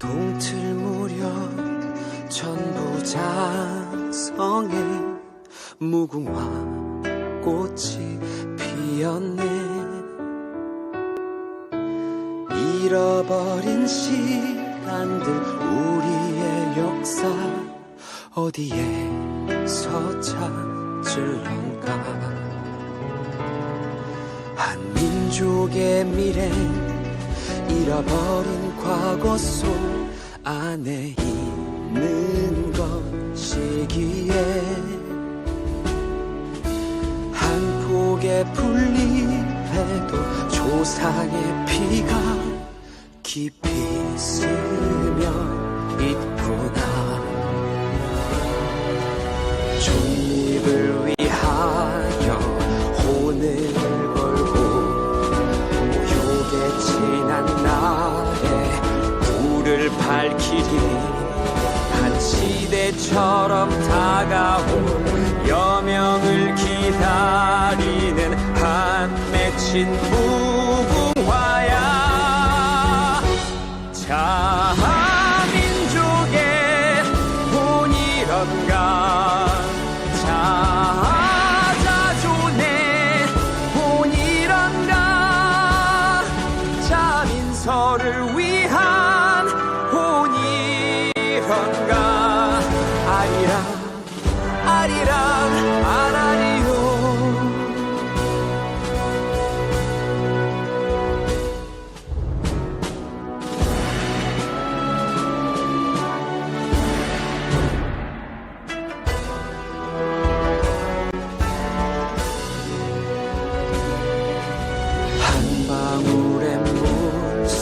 동틀 무렵 천부자성에 무궁화 꽃이 피었네. 잃어버린 시간들 우리의 역사 어디에서 찾을런가? 한민족의 미래 잃어버린 과거 속 안에 있는 것이기에 한 폭의 풀잎에도 조상의 피가 깊이 스며 한 맺힌 무궁화야. 자민족의 본이런가. 자자존의 본이런가. 자민서를 위한 본이런가. 아리랑 아리랑 아라리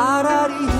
아라리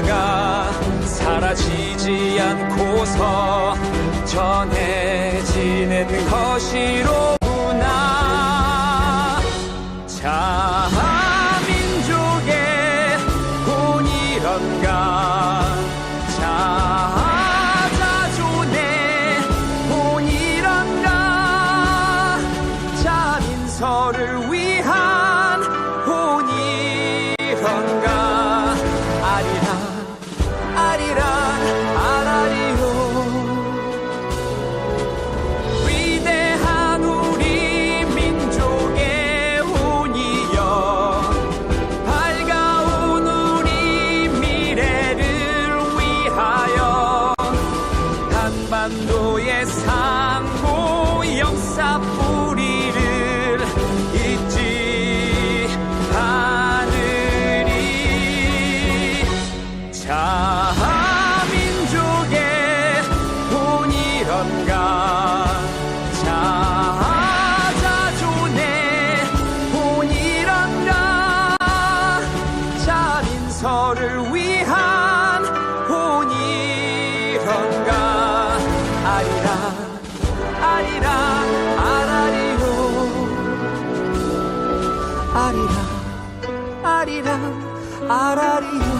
역사가 사라지지 않고서 전해지는 것이로 아리랑 아리랑 아라리요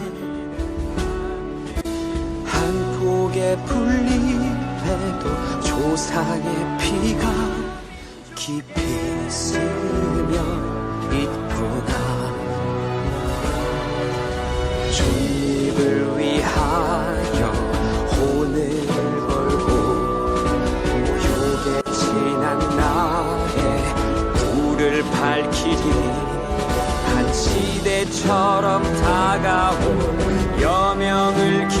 한 폭의 풀잎에도 조상의 피가 깊이 스며 있구나 존립을 위하여 혼을 걸고 모욕에 지난 날에 불을 밝히리. 한 시대처럼 다가온 여명을 기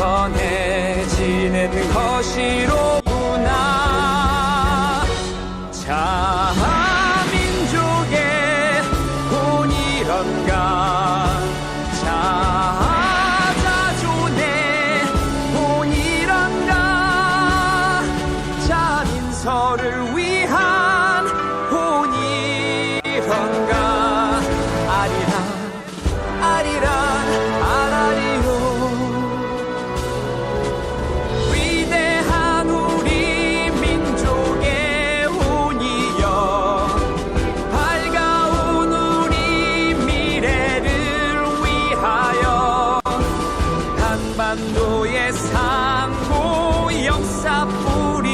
전해지는 것이로구나. 자민족의 본 이런가? 자자존의 본 이런가? 자민서를 위한 본 이런가? 세상 무역사 뿌리